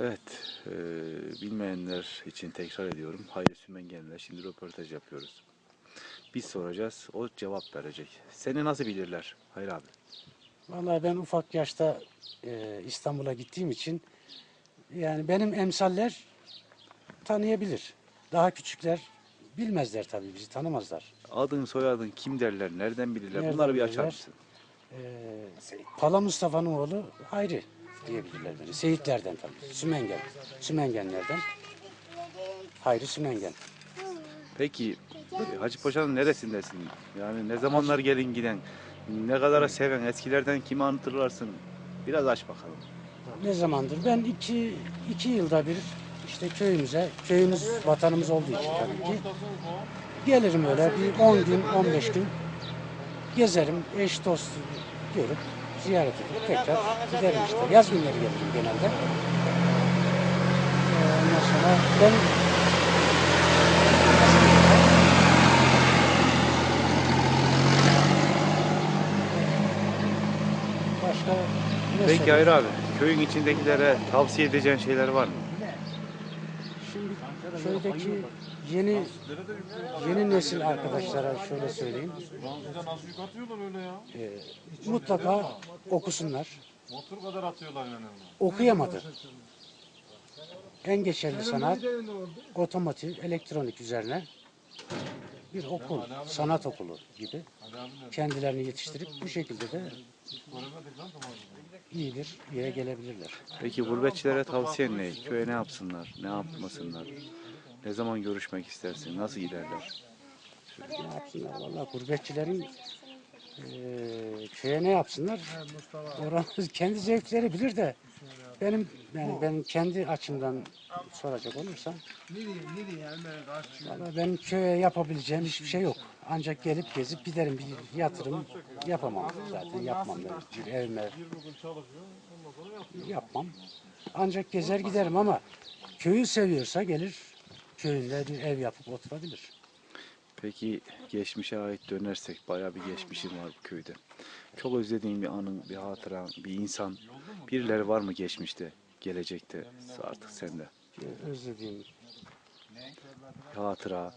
Evet, e, bilmeyenler için tekrar ediyorum. Hayri Sümengen'le şimdi röportaj yapıyoruz. Biz soracağız, o cevap verecek. Seni nasıl bilirler Hayri abi? Vallahi ben ufak yaşta e, İstanbul'a gittiğim için yani benim emsaller tanıyabilir. Daha küçükler bilmezler tabii bizi tanımazlar. Adın, soyadın kim derler, nereden bilirler? Nereden Bunları bir açar bilirler? mısın? E, Pala Mustafa'nın oğlu Hayri diyebilirler beni. Seyitlerden tabii. Sümengen. Sümengenlerden. Hayri Sümengen. Peki e, Hacı Paşa'nın neresindesin? Yani ne zamanlar gelin giden, ne kadar seven, eskilerden kimi anlatırlarsın? Biraz aç bakalım. Ne zamandır? Ben iki, iki yılda bir işte köyümüze, köyümüz vatanımız olduğu için tabii ki gelirim öyle bir 10 gün, 15 gün gezerim, eş dost görüp ziyaret edip tekrar giderim işte. Yaz günleri gelirim genelde. Ee, Ondan sonra ben başka ne Peki? Hayri abi, köyün içindekilere tavsiye edeceğin şeyler var mı? Şimdi köydeki yeni yeni nesil arkadaşlara şöyle söyleyeyim. Fransızca nasıl yük atıyorlar öyle ya? Ee, mutlaka okusunlar. Motor kadar atıyorlar yani. Okuyamadı. En geçerli sanat otomotiv, elektronik üzerine bir okul, sanat okulu gibi kendilerini yetiştirip bu şekilde de iyi bir yere gelebilirler. Peki gurbetçilere tavsiyen ne? Köye ne yapsınlar, ne yapmasınlar? Ne zaman görüşmek istersin, nasıl giderler? Ne yapsınlar valla gurbetçilerin köye ne yapsınlar? Oranın kendi zevkleri bilir de benim yani benim kendi açımdan soracak olursam valla benim köye yapabileceğim hiçbir şey yok. Ancak gelip gezip giderim bir yatırım yapamam zaten yapmam da bir evime yapmam. Ancak gezer giderim ama köyü seviyorsa gelir köyünde bir ev yapıp oturabilir. Peki geçmişe ait dönersek bayağı bir geçmişim var bu köyde. Çok özlediğin bir anın, bir hatıra, bir insan, birileri var mı geçmişte, gelecekte artık sende? Özlediğim, Bir hatıra,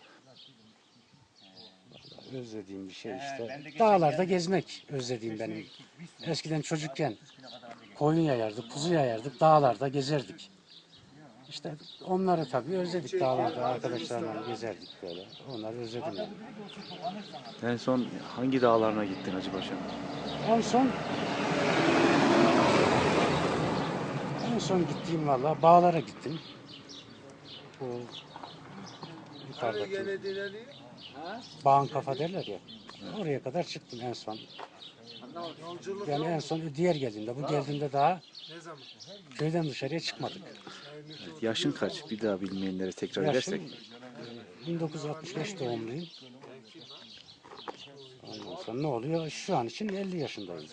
özlediğim bir şey işte. Dağlarda gezmek özlediğim benim. Eskiden çocukken koyun yayardık, kuzu yayardık, dağlarda gezerdik. İşte onları tabii özledik dağlarda arkadaşlarla gezerdik böyle. Onları özledim yani. en son hangi dağlarına gittin Hacı Paşa? En son en son gittiğim valla bağlara gittim. Bu yukarıdaki bağın kafa derler ya. Oraya kadar çıktım en son. Yani en son diğer geldiğimde, bu geldiğimde daha köyden dışarıya çıkmadık. Evet, yaşın kaç? Bir daha bilmeyenlere tekrar Yaşım edersek. e, 1965 doğumluyum. Ondan sonra ne oluyor? Şu an için 50 yaşındayım.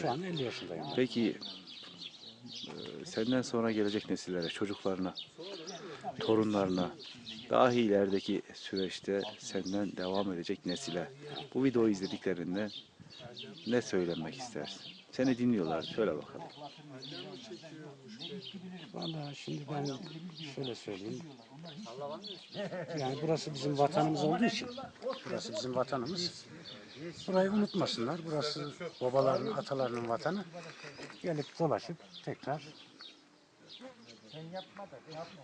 Şu an 50 yaşındayım. Peki e, senden sonra gelecek nesillere, çocuklarına, torunlarına, dahi ilerideki süreçte senden devam edecek nesile bu videoyu izlediklerinde ne söylemek istersin? Seni dinliyorlar. Söyle bakalım. Vallahi şimdi ben şöyle söyleyeyim. Yani burası bizim vatanımız olduğu için, burası bizim vatanımız. Burayı unutmasınlar. Burası babaların, atalarının vatanı. Gelip dolaşıp tekrar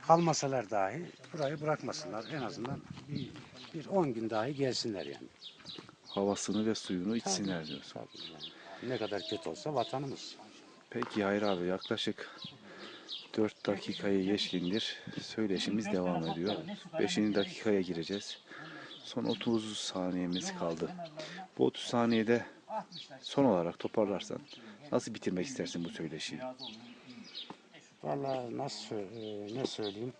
kalmasalar dahi burayı bırakmasınlar. En azından bir, bir 10 gün dahi gelsinler yani. Havasını ve suyunu içsinler diyorsun. Tabii yani. Ne kadar kötü olsa vatanımız. Peki Hayır abi yaklaşık 4 dakikayı geçkindir. Söyleşimiz devam ediyor. 5. dakikaya gireceğiz. Son 30 saniyemiz kaldı. Bu 30 saniyede son olarak toparlarsan nasıl bitirmek istersin bu söyleşiyi? Vallahi nasıl e, ne söyleyeyim?